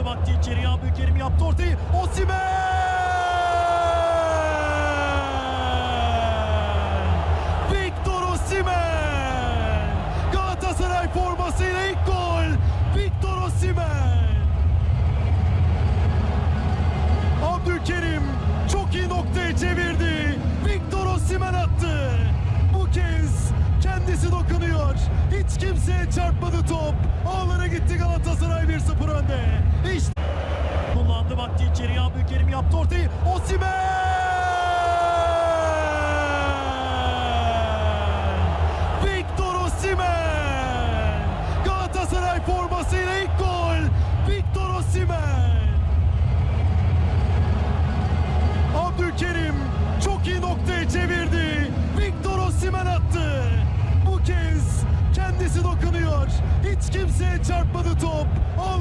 Kullandı baktı içeriye Abdülkerim yaptı ortayı. Osimhen! Victor Osimhen! Galatasaray formasıyla ilk gol. Victor Osimhen! Abdülkerim çok iyi noktaya çevirdi. Victor Osimhen attı. Bu kez kendisi dokunuyor. Hiç kimseye çarpmadı top. Abdülkerim yaptı ortayı. Osimhen! Victor Osimhen! Galatasaray formasıyla ilk gol. Victor Osimhen! Abdülkerim çok iyi noktaya çevirdi. Victor Osimhen attı. Bu kez kendisi dokunuyor. Hiç kimseye çarpmadı top.